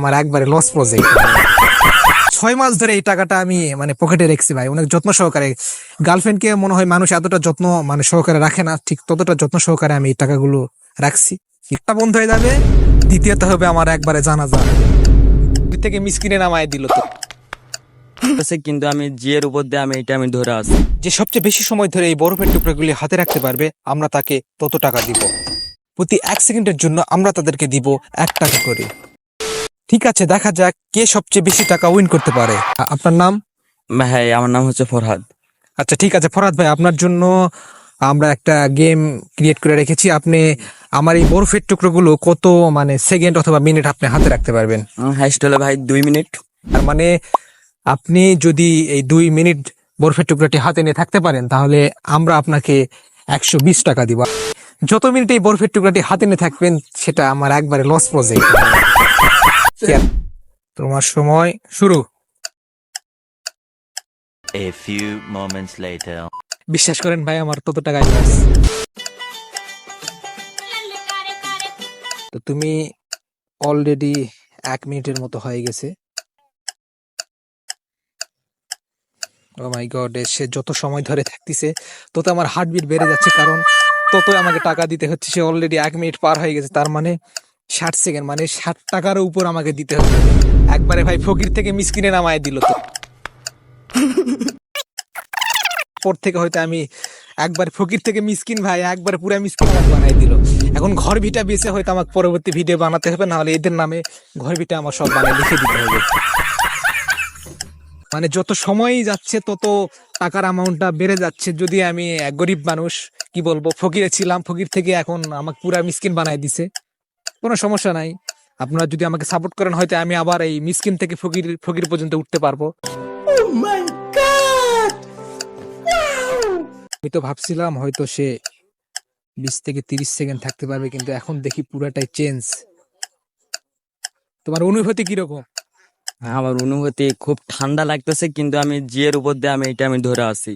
আমার একবারে loss project ছয় মাস ধরে এই টাকাটা আমি মানে পকেটে রেখেছি ভাই। অনেক যত্ন সহকারে। গার্লফ্রেন্ডকে মনে হয় মানুষ এতটা যত্ন মানে সহকারে রাখে না। ঠিক ততটা যত্ন সহকারে আমি এই টাকাগুলো রাখছি। একটা বন্ধ হয়ে যাবে দ্বিতীয়ত হবে আমার একবারে জানাজা। দুই থেকে মিসকিনে নামায় দিল তো। আছে কিন্তু আমি জিয়ের উপর দিয়ে আমি এটা আমি ধরে আছি। যে সবচেয়ে বেশি সময় ধরে এই বরফের টুকরাগুলি হাতে রাখতে পারবে আমরা তাকে তত টাকা দিব। প্রতি এক সেকেন্ডের জন্য আমরা তাদেরকে দিব এক টাকা করে। ঠিক আছে দেখা যাক কে সবচেয়ে বেশি টাকা উইন করতে পারে। আ- আপনার নাম? হ্যাঁ আমার নাম হচ্ছে ফরহাদ। আচ্ছা ঠিক আছে ফরাদ ভাই আপনার জন্য আমরা একটা গেম ক্রিয়েট করে রেখেছি। আপনি আমার এই বরফের টুকরোগুলো কত মানে সেকেন্ড অথবা মিনিট আপনি হাতে রাখতে পারবেন। হাইস্ট হলে ভাই দুই মিনিট তার মানে আপনি যদি এই দুই মিনিট বরফের টুকরোটি হাতে নিয়ে থাকতে পারেন তাহলে আমরা আপনাকে একশো বিশ টাকা দিব। যত মিনিট এই বরফের টুকরাটি হাতে নিয়ে থাকবেন সেটা আমার একবারে লস প্রজেক্ট তোমার সময় শুরু। A few moments later. বিশ্বাস করেন ভাই আমার তত লস তো তুমি অলরেডি এক মিনিটের মতো হয়ে গেছে। ও মাই গড সে যত সময় ধরে থাকতেছে তত আমার হার্টবিট বেড়ে যাচ্ছে কারণ ততই আমাকে টাকা দিতে হচ্ছে সে অলরেডি এক মিনিট পার হয়ে গেছে তার মানে ষাট সেকেন্ড মানে ষাট টাকার উপর আমাকে দিতে হবে। একবারে ভাই ফকির থেকে মিসকিনে নামায় দিল তো। পর থেকে হয়তো আমি একবার ফকির থেকে মিসকিন ভাই, একবার পুরো মিসকিন আমাকে বানাই দিল। এখন ঘর ভিটা বেঁচে হয়তো আমাকে পরবর্তী ভিডিও বানাতে হবে, নাহলে এদের নামে ঘর ভিটা আমার সব বানিয়ে লিখে দিতে হবে। মানে যত সময়ই যাচ্ছে, তত টাকার অ্যামাউন্টটা বেড়ে যাচ্ছে। যদি আমি গরিব মানুষ, কি বলব, ফকিরে ছিলাম, ফকির থেকে এখন আমাকে পুরা মিসকিন বানাই দিছে। কোনো সমস্যা নাই। আপনারা যদি আমাকে সাপোর্ট করেন হয়তো আমি আবার এই মিসকিন থেকে ফকির ফকির পর্যন্ত উঠতে পারব। আমি তো ভাবছিলাম হয়তো সে বিশ থেকে তিরিশ সেকেন্ড থাকতে পারবে কিন্তু এখন দেখি পুরাটাই চেঞ্জ। তোমার অনুভূতি কীরকম হ্যাঁ, আমার অনুভূতি খুব ঠান্ডা লাগতেছে কিন্তু আমি জিয়ের উপর দিয়ে আমি এটা আমি ধরে আছি।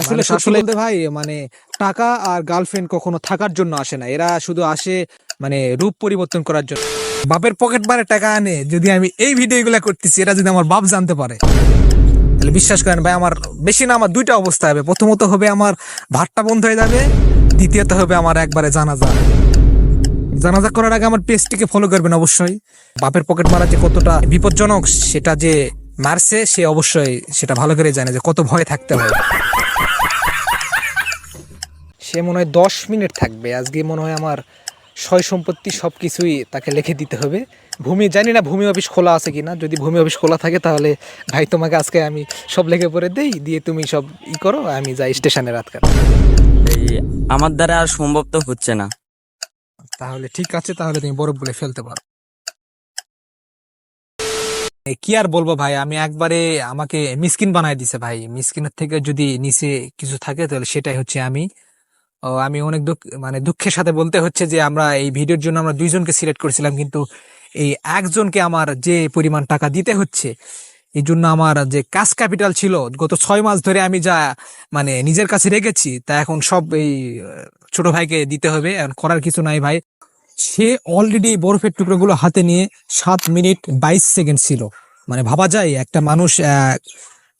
আসলে আসলে বলতে ভাই মানে টাকা আর গার্লফ্রেন্ড কখনো থাকার জন্য আসে না। এরা শুধু আসে মানে রূপ পরিবর্তন করার জন্য। বাপের পকেট মারে টাকা আনে, যদি আমি এই ভিডিওগুলো করতেছি, এরা যদি আমার বাপ জানতে পারে। তাহলে বিশ্বাস করেন ভাই, আমার বেশি না, আমার দুইটা অবস্থা হবে। প্রথমত হবে আমার ভাতটা বন্ধ হয়ে যাবে, দ্বিতীয়ত হবে আমার একবারে জানাজা। জানাজা করার আগে আমার পেজটিকে ফলো করবেন অবশ্যই। বাপের পকেট মারা যে কতটা বিপজ্জনক সেটা যে মারছে সে অবশ্যই সেটা ভালো করে জানে যে কত ভয় থাকতে হয়। সে মনে হয় দশ মিনিট থাকবে। আজকে মনে হয় আমার সয় সম্পত্তি সব কিছুই তাকে লিখে দিতে হবে। ভূমি জানি না ভূমি অফিস খোলা আছে কিনা। যদি ভূমি অফিস খোলা থাকে তাহলে ভাই তোমাকে আজকে আমি সব লেখে পড়ে দেই দিয়ে তুমি সব ই করো আমি যাই স্টেশনে রাত এই আমার দ্বারা আর সম্ভব তো হচ্ছে না। তাহলে ঠিক আছে তাহলে তুমি বরফ বলে ফেলতে পারো। কি আর বলব ভাই আমি একবারে আমাকে মিসকিন বানাই দিছে ভাই। মিসকিনের থেকে যদি নিচে কিছু থাকে তাহলে সেটাই হচ্ছে আমি। আমি অনেক দুঃখ মানে দুঃখের সাথে বলতে হচ্ছে যে আমরা এই ভিডিওর জন্য আমরা দুইজনকে সিলেক্ট করেছিলাম, কিন্তু এই একজনকে আমার যে পরিমাণ টাকা দিতে হচ্ছে, এই জন্য আমার যে কাজ ক্যাপিটাল ছিল, গত ছয় মাস ধরে আমি যা মানে নিজের কাছে রেখেছি, তা এখন সব এই ছোট ভাইকে দিতে হবে এখন করার কিছু নাই ভাই। সে অলরেডি বরফের টুকরোগুলো হাতে নিয়ে সাত মিনিট বাইশ সেকেন্ড ছিল। মানে ভাবা যায় একটা মানুষ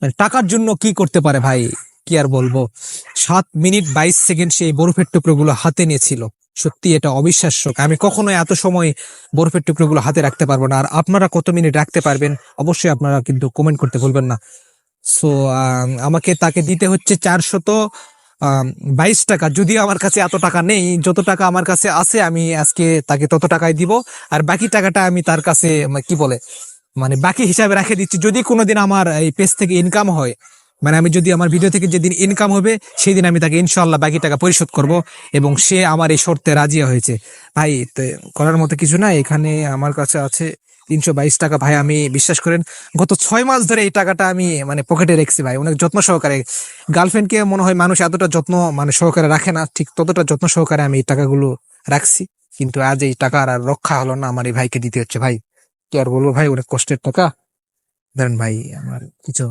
মানে টাকার জন্য কি করতে পারে ভাই? কি আর বলব? সাত মিনিট বাইশ সেকেন্ড সেই বরফের টুকরোগুলো হাতে নিয়েছিল। সত্যি এটা অবিশ্বাস্য আমি কখনো এত সময় বরফের টুকরোগুলো হাতে রাখতে পারব না। আর আপনারা কত মিনিট রাখতে পারবেন? অবশ্যই আপনারা কিন্তু কমেন্ট করতে ভুলবেন না। সো আমাকে তাকে দিতে হচ্ছে চারশত বাইশ টাকা। যদিও আমার কাছে এত টাকা নেই, যত টাকা আমার কাছে আছে আমি আজকে তাকে তত টাকায় দিব। আর বাকি টাকাটা আমি তার কাছে, কি বলে মানে বাকি হিসাবে রেখে দিচ্ছি। যদি কোনোদিন আমার এই পেজ থেকে ইনকাম হয় মানে আমি যদি আমার ভিডিও থেকে যেদিন ইনকাম হবে সেই দিন আমি তাকে ইনশাল্লাহ বাকি টাকা পরিশোধ করব এবং সে আমার এই শর্তে রাজি হয়েছে। ভাই করার মতো কিছু না এখানে আমার কাছে আছে তিনশো বাইশ টাকা। ভাই, আমি বিশ্বাস করেন, গত ছয় মাস ধরে এই টাকাটা আমি মানে পকেটে রেখেছি ভাই। অনেক যত্ন সহকারে। গার্লফ্রেন্ডকে মনে হয় মানুষ এতটা যত্ন মানে সহকারে রাখে না। ঠিক ততটা যত্ন সহকারে আমি এই টাকাগুলো রাখছি। কিন্তু আজ এই টাকা আর রক্ষা হলো না আমার এই ভাইকে দিতে হচ্ছে। ভাই, কি আর বলব ভাই? অনেক কষ্টের টাকা। ধরেন ভাই, আমার কিছু